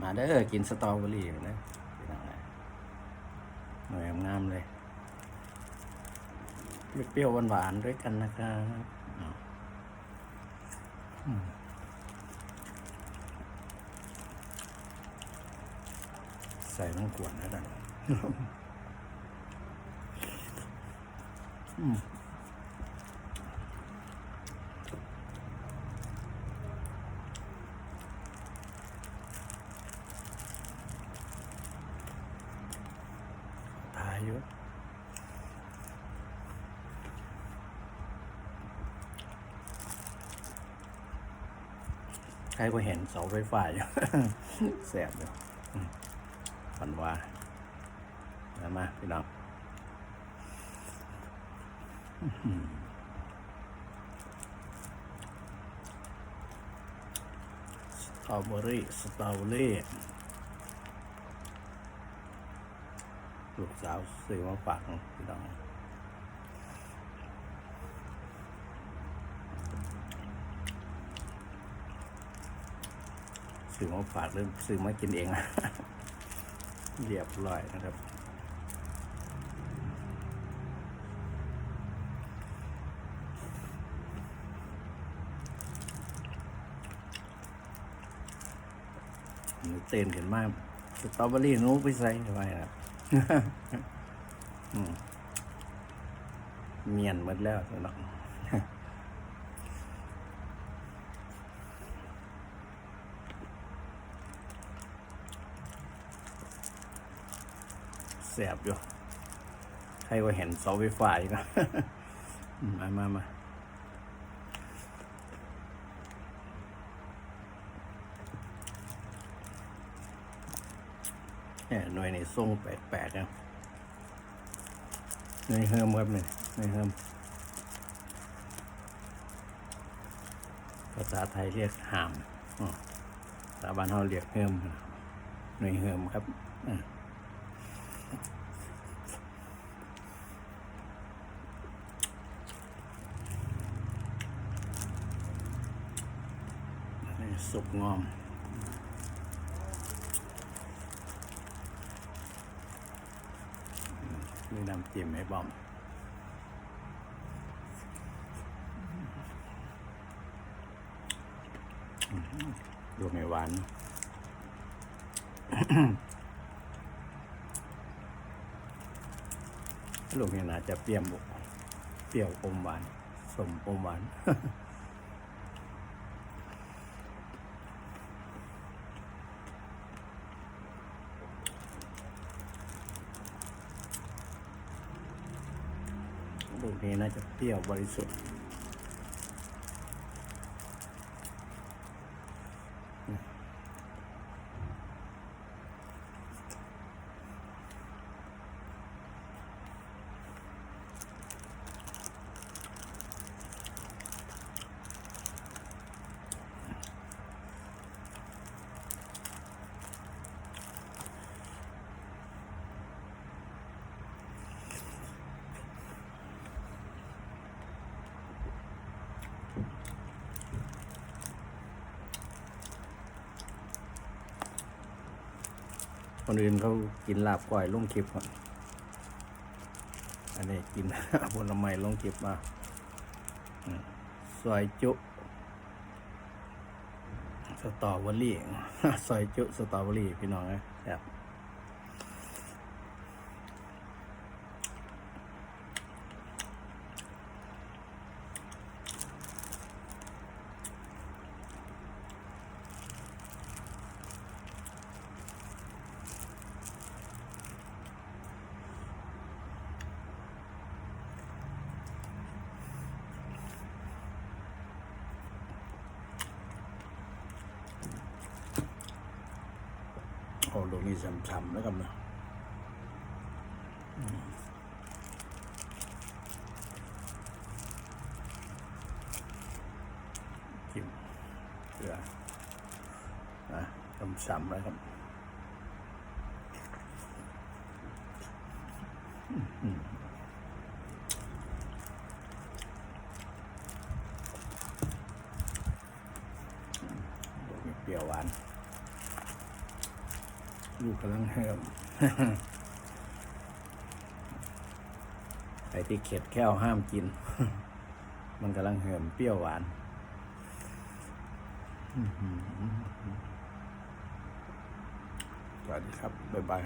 มาเด้อกินสตรอเบอรี่นะพี่น้อะหน่วยงามเลย เปรี้ยวหวานๆด้วยกันนะครับใส่ทั้งขวดแล้วกันอืม ทายอยู่ใครก็เห็นเสาไฟฟ้าอยู่แสบอยู่ฝันว่าแล้วมาพี่น้องสตรอเบอรี่สตรอเบอรี่ ลูกสาวซื้อมาฝากพี่น้องซื้อมาฝากหรือซื้อมากินเองเรียบร้อยนะครับเต้นขึ้นมากสตรอเบอรี่นู้ไปใส่ทำไมครับ เมียนหมดแล้วสนองแสบอยู่ ใครว่าเห็นเสาไฟฟ้าอีกนะอืมมามามา เนี่ยหน่วยในทรงแปลกๆนะหน่วยเฮิมครับเนี่ยหน่วยเฮิมภาษาไทยเรียกหามอ๋อภาบานเราเรียกเฮิมหน่วยเฮิมครับนี่สุกงอม มีน้ำจิ้มให้บอมดูไม่หวานลูกนี่น่าจะเปรี้ยวเปรี้ยวอมหวานสมอมหวาน ลูกนี้น่าจะเปรี้ยวบริสุทธิ์ คนอื่นเขากินลาบก้อยลงคลิปอะอันนี้กินผลไม้ลงคลิปมาซอยจุ สตรอเบอรี่ซอยจุ สตรอเบอรี่พี่น้องนะครับ โอ้ลูกนี้ช้ำๆแล้วกันนะจิ้มเกลือนะช้ำๆแล้วครับอืมลูกนี้เปรี้ยวหวาน ลูกกำลังเหิมไอ้ที่เข็ดแก้วห้ามกิน มันกำลังเหิมเปรี้ยวหวานสวัสดีครับ บ๊ายบาย